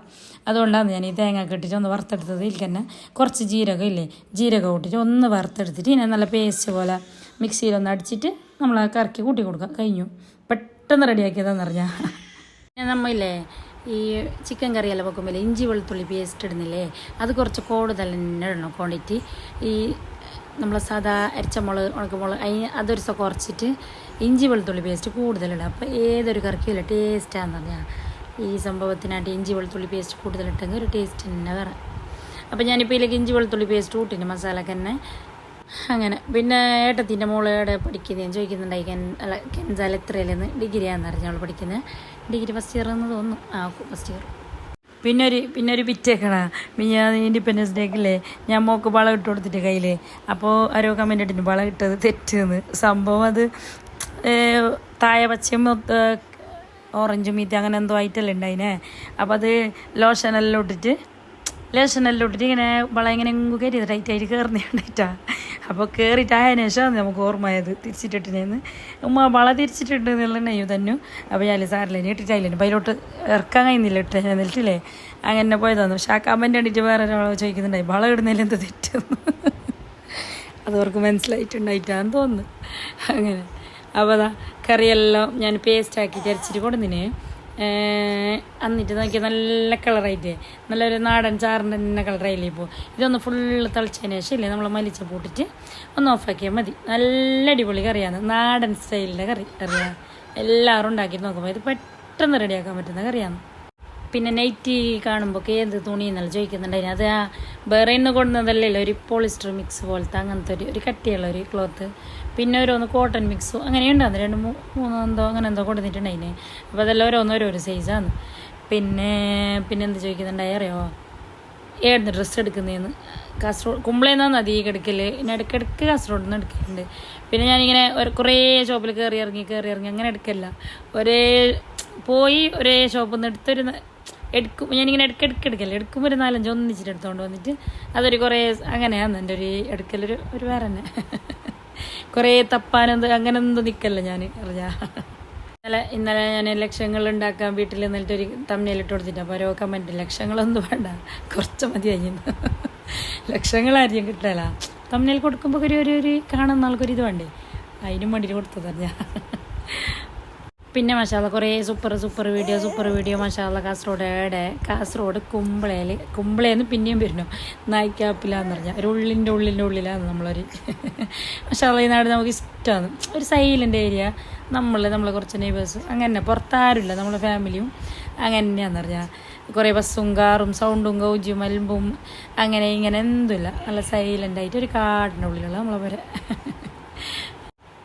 അതുകൊണ്ടാണ് ഞാൻ ഈ തേങ്ങ കെട്ടിച്ച് ഒന്ന് വറുത്തെടുത്തത്. ഇതിൽ തന്നെ കുറച്ച് ജീരകം ഇല്ലേ? ജീരകം ഇട്ടിട്ട് ഒന്ന് വറുത്തെടുത്തിട്ട് ഇനി നല്ല പേസ്റ്റ് പോലെ മിക്സിയിലൊന്ന് അടിച്ചിട്ട് നമ്മൾ കറക്കി കൂട്ടി കൊടുക്കാം കഴിഞ്ഞു. പെട്ടെന്ന് റെഡിയാക്കിയതാന്ന് പറഞ്ഞാൽ പിന്നെ നമ്മയില്ലേ ഈ ചിക്കൻ കറിയെല്ലാം വെക്കുമ്പോൾ ഇഞ്ചി വെളുത്തുള്ളി പേസ്റ്റ് ഇടുന്നില്ലേ? അത് കുറച്ച് കൂടുതൽ തന്നെ ഇടണം ക്വാണ്ടിറ്റി ഈ നമ്മൾ സാധാ അരച്ച മുളക് ഉണക്കമുളക് അതിന് അതൊരു ദിവസം കുറച്ചിട്ട് ഇഞ്ചി വെളുത്തുള്ളി പേസ്റ്റ് കൂടുതലിടുക. അപ്പോൾ ഏതൊരു കറിക്കില്ല ടേസ്റ്റാന്ന് പറഞ്ഞാൽ ഈ സംഭവത്തിനായിട്ട് ഇഞ്ചി വെളുത്തുള്ളി പേസ്റ്റ് കൂടുതലിട്ടെങ്കിൽ ഒരു ടേസ്റ്റ് തന്നെ വേറെ. അപ്പോൾ ഞാനിപ്പോൾ ഇതിലേക്ക് ഇഞ്ചി വെളുത്തുള്ളി പേസ്റ്റ് കൂട്ടിന് മസാലക്ക് തന്നെ അങ്ങനെ. പിന്നെ ഏട്ടത്തിന്റെ മോളേടെ പഠിക്കുന്നത് ഞാൻ ചോദിക്കുന്നുണ്ടായി കെൻ അല്ല കെൻസാൽ എത്രയിലെന്ന് ഡിഗ്രിയാണെന്ന് അറിഞ്ഞവൾ പഠിക്കുന്നത് ഡിഗ്രി ഫസ്റ്റ് ഇയർ എന്ന് തോന്നുന്നു. ആ ഫസ്റ്റ് ഇയർ പിന്നെ ഒരു പിന്നെ ഒരു പിറ്റേക്കണ ഞാൻ ഇൻഡിപെൻഡൻസ് ഡേക്കില്ലേ ഞാൻ മോക്ക് വളം ഇട്ട് കൊടുത്തിട്ട് കയ്യിൽ അപ്പോൾ ആരോ കമന്റ് ഇട്ടിട്ട് വളം ഇട്ടത് തെറ്റെന്ന്. സംഭവം അത് തായ പച്ചയും ഓറഞ്ച് മീറ്റ് അങ്ങനെ എന്തോ ആയിട്ടല്ലേ ഉണ്ടായിനെ. അപ്പോൾ അത് ലോഷനെല്ലാം ഇട്ടിട്ട് ലോഷനെല്ലാം ഇട്ടിട്ട് ഇങ്ങനെ വളം ഇങ്ങനെ കയറി റൈറ്റ് ആയിട്ട് കയറുന്നുണ്ടായിട്ടാ അപ്പോൾ കയറിയിട്ട് ശേഷമാണ് ശേഷം നമുക്ക് ഓർമ്മയത് തിരിച്ചിട്ടിട്ടുണ്ടെന്ന്. ഉമ്മ വള തിരിച്ചിട്ടുണ്ട് എന്നുള്ളതെന്നെയും തന്നെ. അപ്പോൾ ഞാൻ സാറില്ല ഇട്ടിട്ടായില്ലേ അതിലോട്ട് ഇറക്കാൻ കഴിയുന്നില്ല ഇട്ട് എന്നിട്ടില്ലേ? അങ്ങനെ പോയതാണ് പക്ഷെ ആ കമന്റ് കണ്ടിട്ട് വേറെ ഒരാൾ ചോദിക്കുന്നുണ്ടായി വളം ഇടുന്നതിൽ എന്ത് തെറ്റെന്ന്? അത് അവർക്ക് മനസ്സിലായിട്ടുണ്ടായിട്ടാന്ന് തോന്നുന്നു അങ്ങനെ. അപ്പോൾ അതാ കറിയെല്ലാം ഞാൻ പേസ്റ്റാക്കി ചരിച്ചിട്ട് കൊടുന്നിന് എന്നിട്ട് നോക്കിയാൽ നല്ല കളറായിട്ട് നല്ലൊരു നാടൻ ചാറിന്റെ തന്നെ കളറായില്ലേ ഇപ്പോൾ ഇതൊന്ന് ഫുള്ള് തിളച്ചതിന് ശേഷം ഇല്ലേ നമ്മൾ മലിച്ച പൂട്ടിട്ട് ഒന്ന് ഓഫാക്കിയാൽ മതി. നല്ല അടിപൊളി കറിയാണ്. നാടൻ സ്റ്റൈലിന്റെ കറി കറിയാണ് എല്ലാവരും ഉണ്ടാക്കിയിട്ട് നോക്കുമ്പോൾ ഇത് പെട്ടെന്ന് റെഡിയാക്കാൻ പറ്റുന്ന കറിയാണ്. പിന്നെ നൈറ്റി കാണുമ്പോൾ ഏത് തുണി എന്നല്ല ചോദിക്കുന്നുണ്ടായിരുന്നു അത് ആ വേറെ ഇന്ന് ഒരു പോളിസ്റ്റർ മിക്സ് പോലത്തെ അങ്ങനത്തെ ഒരു ഒരു കട്ടിയുള്ള ഒരു ക്ലോത്ത് പിന്നെ ഓരോന്ന് കോട്ടൺ മിക്സും അങ്ങനെ ഉണ്ടാകുന്നു രണ്ട് മൂന്നോ എന്തോ അങ്ങനെ എന്തോ കൊടുത്തിട്ടുണ്ടായിന്. അപ്പോൾ അതെല്ലാം ഓരോന്ന് ഓരോരോ സൈസാണ് പിന്നെ പിന്നെ എന്ത് ചോദിക്കുന്നുണ്ടായി അറിയോ? ഏടുന്ന് ഡ്രസ്സ് എടുക്കുന്നതെന്ന് കാസർഗോഡ് കുമ്പളേന്നാണ് അധികം എടുക്കൽ പിന്നെ ഇടയ്ക്കിടയ്ക്ക് കാസർഗോഡ് നിന്ന് എടുക്കലുണ്ട്. പിന്നെ ഞാനിങ്ങനെ ഒരു കുറേ ഷോപ്പിൽ കയറി ഇറങ്ങി കയറി ഇറങ്ങി അങ്ങനെ എടുക്കല്ല ഒരേ പോയി ഒരേ ഷോപ്പിൽ നിന്ന് എടുത്തൊരു എടുക്കും. ഞാനിങ്ങനെ ഇടയ്ക്ക് ഇടയ്ക്ക് എടുക്കല്ല എടുക്കുമ്പോൾ ഒരു നാലഞ്ച് ഒന്നിച്ചിട്ട് എടുത്തുകൊണ്ട് വന്നിട്ട് അതൊരു കുറേ അങ്ങനെയാണ് എന്റെ ഒരു എടുക്കലൊരു ഒരു വേറെ തന്നെ കുറേ തപ്പാനെന്ത് അങ്ങനെ ഒന്നും നിൽക്കല്ല ഞാൻ അറിഞ്ഞ? ഇന്നലെ ഇന്നലെ ഞാൻ ലക്ഷങ്ങൾ ഉണ്ടാക്കാൻ വീട്ടിൽ നിന്നിട്ട് ഒരു തമ്മിലിട്ട് കൊടുത്തിട്ട് അപ്പോൾ ഓരോ കമന്റ് ലക്ഷങ്ങളൊന്നും വേണ്ട കുറച്ച് മതി കഴിഞ്ഞു ലക്ഷങ്ങളായിരിക്കും കിട്ടല. തമ്മിൽ കൊടുക്കുമ്പോൾ ഒരു ഒരു കാണുന്ന ആൾക്കൊരു ഇത് വേണ്ടേ? അതിനും വേണ്ടിയിട്ട് കൊടുത്തതാണ് ഞാൻ. പിന്നെ മഷാല കുറേ super super video super video മഷാല Kasaragod ഏടെ കാസർഗോഡ് കുമ്പളയിൽ കുമ്പളേന്ന് പിന്നെയും വരുന്നു. നായിക്കാപ്പിലാന്ന് പറഞ്ഞാൽ ഒരു ഉള്ളിന്റെ ഉള്ളിന്റെ ഉള്ളിലാണ് നമ്മളൊരു മഷാല ഈ നാട് നമുക്ക് ഇഷ്ടമാണ് ഒരു സൈലന്റ് ഏരിയ നമ്മൾ നമ്മളെ കുറച്ച് നെയ്ബേഴ്സ് അങ്ങനെ പുറത്താരുമില്ല നമ്മളെ ഫാമിലിയും. അങ്ങനെ തന്നെയാന്ന് പറഞ്ഞാൽ കുറേ ബസ്സും കാറും സൗണ്ടും കൗജിയും മൽമ്പും അങ്ങനെ ഇങ്ങനെ എന്തുമില്ല. നല്ല സൈലന്റ് ആയിട്ട് ഒരു കാടിന്റെ ഉള്ളിലുള്ള നമ്മളെ പോലെ.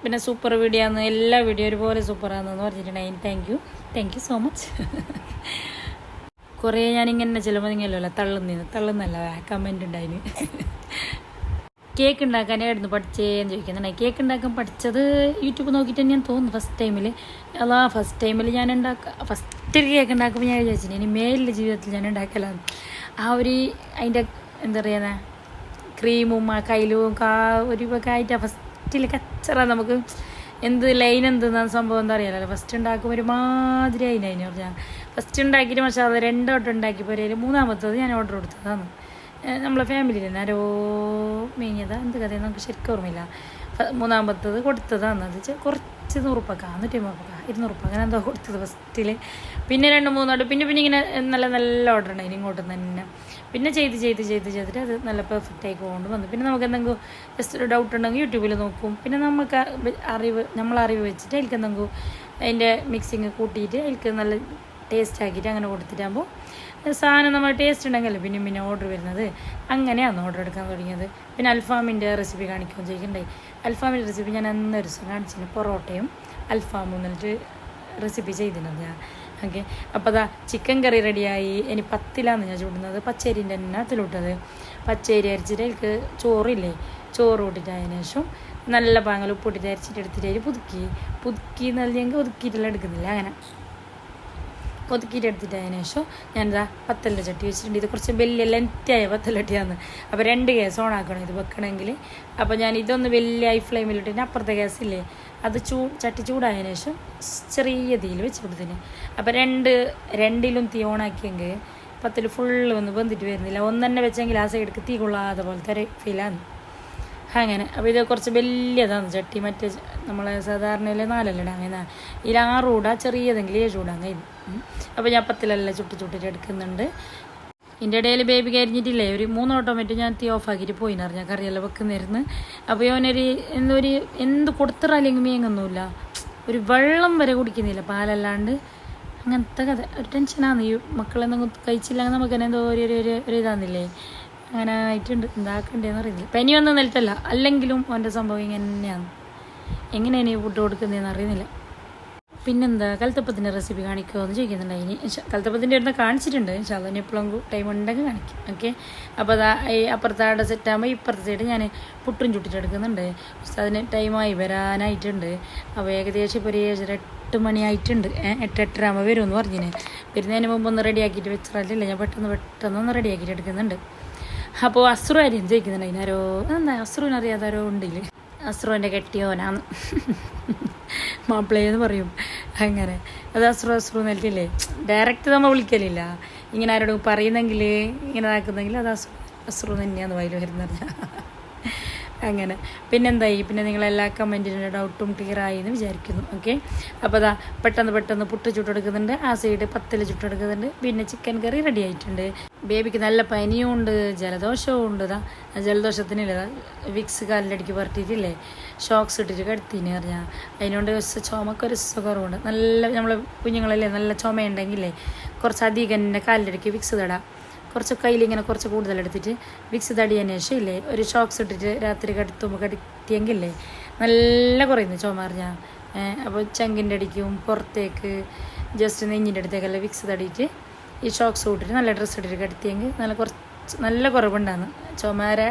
പിന്നെ സൂപ്പർ വീഡിയോ ആണ്. എല്ലാ വീഡിയോ ഒരുപോലെ സൂപ്പറാണെന്ന് പറഞ്ഞിട്ടുണ്ടായി thank you thank you so much കുറേ ഞാനിങ്ങനെ ചിലപ്പോൾ നിങ്ങളല്ലോ തള്ളുന്നിന്ന് തള്ളുന്നല്ല? കമന്റ് ഉണ്ടായിന്. കേക്ക് ഉണ്ടാക്കാനായിരുന്നു പഠിച്ചേന്ന് ചോദിക്കുന്നുണ്ടായി കേക്ക് ഉണ്ടാക്കാൻ പഠിച്ചത് യൂട്യൂബ് നോക്കിയിട്ട് ഞാൻ തോന്നുന്നു ഫസ്റ്റ് ടൈമിൽ അതാ ഫസ്റ്റ് ടൈമിൽ ഞാൻ ഉണ്ടാക്കുക ഫസ്റ്റ് കേക്ക് ഉണ്ടാക്കുമ്പോൾ ഞാൻ വിചാരിച്ചു ഇനി മേലിന്റെ ജീവിതത്തിൽ ഞാൻ ഉണ്ടാക്കലാണ് ആ ഒരു അതിന്റെ എന്താ പറയുക ക്രീമും ആ കയ്യിലും കാ ഒരു ഒക്കെ ആയിട്ട് ഫസ്റ്റിൽ കച്ചറ നമുക്ക് എന്ത് ലൈൻ എന്തെന്ന സംഭവം എന്താ അറിയാലോ ഫസ്റ്റ് ഉണ്ടാക്കുമ്പോൾ ഒരുമാതിരി അതിന് അതിന് പറഞ്ഞാൽ ഫസ്റ്റ് ഉണ്ടാക്കിയിട്ട് പക്ഷേ അത് രണ്ടു വട്ടം ഉണ്ടാക്കി പോരയിൽ മൂന്നാമത്തത് ഞാൻ ഓർഡർ കൊടുത്തതാണ്. നമ്മളെ ഫാമിലിയിൽ നിന്ന് ആരോ മേഞ്ഞതാ എന്ത് കഥ നമുക്ക് ശരിക്കും ഓർമ്മയില്ല. മൂന്നാമത്തത് കൊടുത്തതാന്ന് അത് കുറച്ച് നൂറുപ്പക്ക നൂറ്റി അമ്പത് ഇരുന്നൂറുപ്പ അങ്ങനെ എന്തോ കൊടുത്തത് ഫസ്റ്റിൽ പിന്നെ രണ്ട് മൂന്നോട്ട് പിന്നെ പിന്നെ ഇങ്ങനെ നല്ല നല്ല ഓർഡർ ഉണ്ടായിരുന്നു ഇങ്ങോട്ട് തന്നെ. പിന്നെ ചെയ്ത് ചെയ്ത് ചെയ്ത് ചെയ്തിട്ട് അത് നല്ല പെർഫെക്റ്റ് ആയി കൊണ്ട് വന്നു പിന്നെ നമുക്ക് എന്തെങ്കിലും ജസ്റ്റ് ഒരു ഡൗട്ട് ഉണ്ടെങ്കിൽ യൂട്യൂബിൽ നോക്കും. പിന്നെ നമുക്ക് അറിവ് നമ്മളറിവ് വെച്ചിട്ട് അതിൽക്ക് എന്തെങ്കിലും അതിന്റെ മിക്സിങ് കൂട്ടിയിട്ട് അതിൽക്ക് നല്ല ടേസ്റ്റ് ആക്കിയിട്ട് അങ്ങനെ കൊടുത്തിട്ടാകുമ്പോൾ സാധനം നമ്മൾ ടേസ്റ്റ് ഉണ്ടെങ്കിലല്ലേ പിന്നെ പിന്നെ ഓർഡർ വരുന്നത്. അങ്ങനെയാണ് ഓർഡർ എടുക്കാൻ തുടങ്ങിയത്. പിന്നെ അൽഫാമിന്റെ റെസിപ്പി കാണിക്കുകയും ചോദിക്കണ്ടായി അൽഫാമിന്റെ റെസിപ്പി ഞാൻ അന്നൊരു ദിവസം കാണിച്ചിരുന്നു. പൊറോട്ടയും അൽഫാമും എന്നിട്ട് റെസിപ്പി ചെയ്തിരുന്നത്. ഞാൻ ഓക്കെ. അപ്പോൾ അതാ ചിക്കൻ കറി റെഡിയായി. ഇനി പത്തിലാന്ന് ഞാൻ ചൂടുന്നത്. പച്ചരിന്റെ തന്നെ അതിലിട്ടത്. പച്ചരി അരിച്ചിട്ട് എനിക്ക് ചോറില്ലേ? ചോറ് കൂട്ടിട്ട് അതിന് ശേഷം നല്ല പാങ്ങൽ ഉപ്പിട്ടിട്ട് അരിച്ചിട്ട് എടുത്തിട്ട് അതിൽ പുതുക്കി. പുതുക്കി എന്ന് ഞങ്ങൾക്ക് ഒതുക്കിയിട്ടെല്ലാം എടുക്കുന്നില്ല. അങ്ങനെ. ഒതുക്കിയിട്ട് എടുത്തിട്ട് അതിന് ശേഷം ഞാനിതാ പത്തലിന്റെ ചട്ടി വെച്ചിട്ടുണ്ട്. ഇത് കുറച്ച് വലിയ ലെന്റായ പത്തലട്ടിയാണ് അപ്പോൾ രണ്ട് ഗ്യാസ് ഓൺ ആക്കണം. ഇത് വെക്കണമെങ്കിൽ അപ്പോൾ ഞാൻ ഇതൊന്ന് വലിയ ഹൈ ഫ്ലെയിമിലിട്ടിട്ട് അപ്പുറത്തെ ഗ്യാസ് ഇല്ലേ? അത് ചൂ ചട്ടി ചൂടായതിനു ശേഷം ചെറിയ തീയിൽ വെച്ച് കൊടുത്തിന്. അപ്പോൾ രണ്ട് രണ്ടിലും തീ ഓണാക്കിയെങ്കിൽ പത്തിൽ ഫുള്ള് ഒന്ന് വെന്തിട്ട് വരുന്നില്ല. ഒന്ന് തന്നെ വെച്ചെങ്കിൽ ആ സൈഡിലേക്ക് തീ കൊള്ളാതെ പോലത്തെ ഒരു ഫീലാണ് അങ്ങനെ. അപ്പോൾ ഇത് കുറച്ച് വലിയതാണ് ചട്ടി. മറ്റേ നമ്മളെ സാധാരണയിൽ നാലല്ലട അങ്ങനെ ഇതിൽ ആറ് കൂടാ ചെറിയതെങ്കിലും ഏഴ് കൂടാൻ കഴിഞ്ഞു അപ്പോൾ ഞാൻ പത്തിലെല്ലാം ചുട്ടി ചുട്ടിട്ട് എടുക്കുന്നുണ്ട്. ഇതിന്റെ ഇടയിൽ ബേബി കരിഞ്ഞിട്ടില്ലേ? ഒരു മൂന്ന് ഓട്ടോമാറ്റിക് ഞാൻ തീ ഓഫ് ആക്കിയിട്ട് പോയി അറിഞ്ഞാൽ കറിയെല്ലാം വെക്കുന്നിരുന്ന്. അപ്പോൾ ഇവനൊരു എന്തൊരു എന്ത് കൊടുത്തിറല്ലെങ്കിൽ മീങ്ങൊന്നുമില്ല. ഒരു വെള്ളം വരെ കുടിക്കുന്നില്ല പാലല്ലാണ്ട്. അങ്ങനത്തെ കഥ. ഒരു ടെൻഷനാണ് ഈ മക്കളെന്തെങ്കിലും കഴിച്ചില്ലെങ്കിൽ നമുക്ക് തന്നെ എന്തോ ഒരു ഒരു ഒരു- ഇതാന്നില്ലേ? അങ്ങനെ ആയിട്ടുണ്ട്. എന്താക്കണ്ടേന്ന് അറിയുന്നില്ല പനി വന്ന നിലത്തല്ല അല്ലെങ്കിലും അവന്റെ സംഭവം ഇങ്ങനെ തന്നെയാണ് എങ്ങനെയാണ് ഈ ഫുഡ് കൊടുക്കുന്നതെന്ന് അറിയുന്നില്ല. പിന്നെന്താ കൽത്തപ്പത്തിന്റെ റെസിപ്പി കാണിക്കുമോ എന്ന് ചോദിക്കുന്നുണ്ട്. ഇനി കൽത്തപ്പത്തിന്റെ അടുത്ത് കാണിച്ചിട്ടുണ്ട്. ഇൻഷാല്ല ഇനി എപ്പോഴും ടൈം ഉണ്ടെങ്കിൽ കാണിക്കും. ഓക്കെ അപ്പോൾ അതാ ഈ അപ്പുറത്തെ ആടെ സെറ്റാകുമ്പോൾ ഇപ്പുറത്തെ സൈഡ് ഞാൻ പുട്ടും ചുട്ടിട്ടെടുക്കുന്നുണ്ട് അതിന് ടൈമായി വരാനായിട്ടുണ്ട്. അപ്പോൾ ഏകദേശം ഇപ്പോൾ ഒരു ഏഴര എട്ട് മണിയായിട്ടുണ്ട് എട്ട് എട്ടര ആകുമ്പോൾ വരുമെന്ന് പറഞ്ഞിന്. വരുന്നതിന് മുമ്പ് ഒന്ന് റെഡിയാക്കിയിട്ട് വെച്ചാലില്ല ഞാൻ പെട്ടെന്ന് പെട്ടെന്ന് ഒന്ന് റെഡിയാക്കിയിട്ട് എടുക്കുന്നുണ്ട്. അപ്പോൾ അസ്രു ആരും ചോദിക്കുന്നുണ്ട്? അതിനാരോ എന്താ അസ്രുവിനറിയാതെ ആരോ ഉണ്ടില്ലേ അസ്രുവിന്റെ കെട്ടിയോനാന്ന് മാപ്പിളേന്ന് പറയും. അങ്ങനെ. അത് അസ്രു അസ്രു എന്നിട്ടില്ലേ ഡയറക്റ്റ് നമ്മൾ വിളിക്കലില്ല. ഇങ്ങനെ ആരോടും പറയുന്നെങ്കിൽ ഇങ്ങനെ ആക്കുന്നെങ്കിൽ അത് അസ്രു അസ്രു തന്നെയാന്ന് വയലു വരുന്നത്. അങ്ങനെ. പിന്നെന്തായി? പിന്നെ നിങ്ങളെല്ലാ കമന്റിന്റെ ഡൗട്ടും ക്ലിയർ ആയി എന്ന് വിചാരിക്കുന്നു. ഓക്കെ അപ്പോൾ അതാ പെട്ടെന്ന് പെട്ടെന്ന് പുട്ട് ചുട്ടെടുക്കുന്നുണ്ട്. ആ സൈഡ് പത്തിൽ ചുട്ടെടുക്കുന്നുണ്ട്. പിന്നെ ചിക്കൻ കറി റെഡി ആയിട്ടുണ്ട്. ബേബിക്ക് നല്ല പനിയും ഉണ്ട് ജലദോഷവും ഉണ്ട്. ഇതാ ജലദോഷത്തിനില്ല വിക്സ് കാലിലടിക്ക് പറട്ടിട്ടില്ലേ ഷോക്സ് ഇട്ടിട്ട് കടത്തിന് പറഞ്ഞാൽ അതിനോണ്ട് ചുമക്ക് ചുമക്കൊരു സുഖമുണ്ട് നല്ല നമ്മൾ കുഞ്ഞുങ്ങളല്ലേ നല്ല ചുമയുണ്ടെങ്കിലേ കുറച്ചധികം തന്നെ കാലിലടിക്ക് വിക്സ് തടാം. കുറച്ച് കയ്യിലിങ്ങനെ കുറച്ച് കൂടുതൽ എടുത്തിട്ട് വിക്സ് തടിയതിന് ശേഷം ഇല്ലേ ഒരു ഷോക്സ് ഇട്ടിട്ട് രാത്രി കടത്തുമ്പോൾ കടത്തിയെങ്കിലേ നല്ല കുറയുന്നു ചുമ അറിഞ്ഞാൽ അപ്പോൾ ചങ്കിന്റെ അടിക്കും പുറത്തേക്ക് ജസ്റ്റ് നെഞ്ഞിന്റെ അടുത്തേക്കല്ല വിക്സ് തടിയിട്ട് ഈ ഷോക്സ് ഇട്ടിട്ട് നല്ല ഡ്രസ്സ് ഇട്ടിട്ട് കടത്തിയെങ്കിൽ നല്ല കുറച്ച് നല്ല കുറവുണ്ടാകുന്നു ചുമര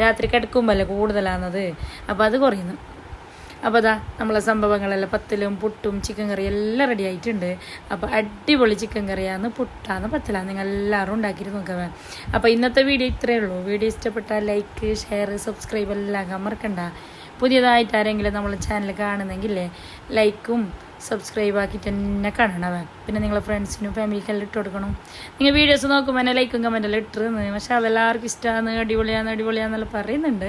രാത്രി കിടക്കുമ്പോൾ അല്ലേ കൂടുതലാണത് അപ്പോൾ അത് കുറയുന്നു. അപ്പോൾ അതാ നമ്മളെ സംഭവങ്ങളെല്ലാം പത്തലും പുട്ടും ചിക്കൻ കറി എല്ലാം റെഡി ആയിട്ടുണ്ട്. അപ്പോൾ അടിപൊളി ചിക്കൻ കറിയാന്ന് പുട്ടാന്ന് പത്തിലാന്ന് നിങ്ങൾ എല്ലാവരും ഉണ്ടാക്കിയിട്ട് നോക്കാം അപ്പോൾ ഇന്നത്തെ വീഡിയോ ഇത്രയേ ഉള്ളൂ. വീഡിയോ ഇഷ്ടപ്പെട്ടാൽ ലൈക്ക് ഷെയർ സബ്സ്ക്രൈബ് എല്ലാം മറക്കണ്ട പുതിയതായിട്ട് ആരെങ്കിലും നമ്മളെ ചാനൽ കാണുന്നെങ്കിൽ ലൈക്കും സബ്സ്ക്രൈബ് ആക്കിയിട്ട് തന്നെ കാണണം പിന്നെ നിങ്ങളെ ഫ്രണ്ട്സിനും ഫാമിലിക്കെല്ലാം ഇട്ട് കൊടുക്കണം നിങ്ങൾ വീഡിയോസ് നോക്കുമ്പോൾ തന്നെ ലൈക്കും കമന്റെല്ലാം ഇട്ടിരുന്നു. പക്ഷെ അതെല്ലാവർക്കും ഇഷ്ടമാണ് അടിപൊളിയാന്ന് അടിപൊളിയാന്നെല്ലാം പറയുന്നുണ്ട്.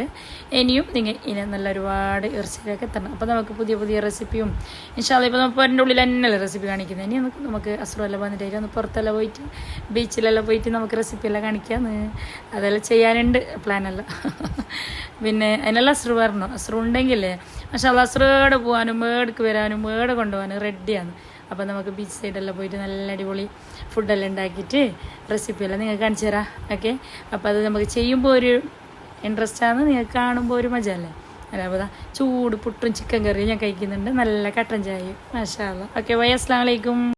ഇനിയും നിങ്ങൾ ഇനി നല്ല ഒരുപാട് ഇറച്ചിയിലേക്ക് എത്തണം. അപ്പോൾ നമുക്ക് പുതിയ പുതിയ റെസിപ്പിയും ഇൻഷാല്ല ഇപ്പോൾ നമുക്ക് എന്റെ ഉള്ളിൽ തന്നെയല്ലേ റെസിപ്പി കാണിക്കുന്നത് ഇനി നമുക്ക് നമുക്ക് അസുറമെല്ലാം വന്നിട്ട് ഒന്ന് പുറത്തെല്ലാം പോയിട്ട് ബീച്ചിലെല്ലാം പോയിട്ട് നമുക്ക് റെസിപ്പിയെല്ലാം കാണിക്കാമെന്ന് അതെല്ലാം ചെയ്യാനുണ്ട് പ്ലാനെല്ലാം പിന്നെ അതിനെല്ലാം അസുറു പറഞ്ഞു. അസ്രു ഉണ്ടെങ്കിലേ പക്ഷെ അത് അസ്രോടെ പോകാനും മേടക്ക് വരാനും മേടെ കൊണ്ടുപോകാനും റെഡിയാണ് അപ്പോൾ നമുക്ക് ബീച്ച് സൈഡെല്ലാം പോയിട്ട് നല്ല അടിപൊളി ഫുഡെല്ലാം ഉണ്ടാക്കിയിട്ട് റെസിപ്പിയെല്ലാം നിങ്ങൾക്ക് കാണിച്ചു തരാം. ഓക്കെ അപ്പോൾ അത് നമുക്ക് ചെയ്യുമ്പോൾ ഒരു ഇൻട്രസ്റ്റ് ആണ്. നിങ്ങൾക്ക് കാണുമ്പോൾ ഒരു മജ അല്ലേ? അല്ല അപ്പോൾ ചൂട് പുട്ടും ചിക്കൻ കറിയും ഞാൻ കഴിക്കുന്നുണ്ട്. നല്ല കട്ടൻ ചായയും മാഷാ ഓക്കെ വൈ അസ്സാം വലൈക്കും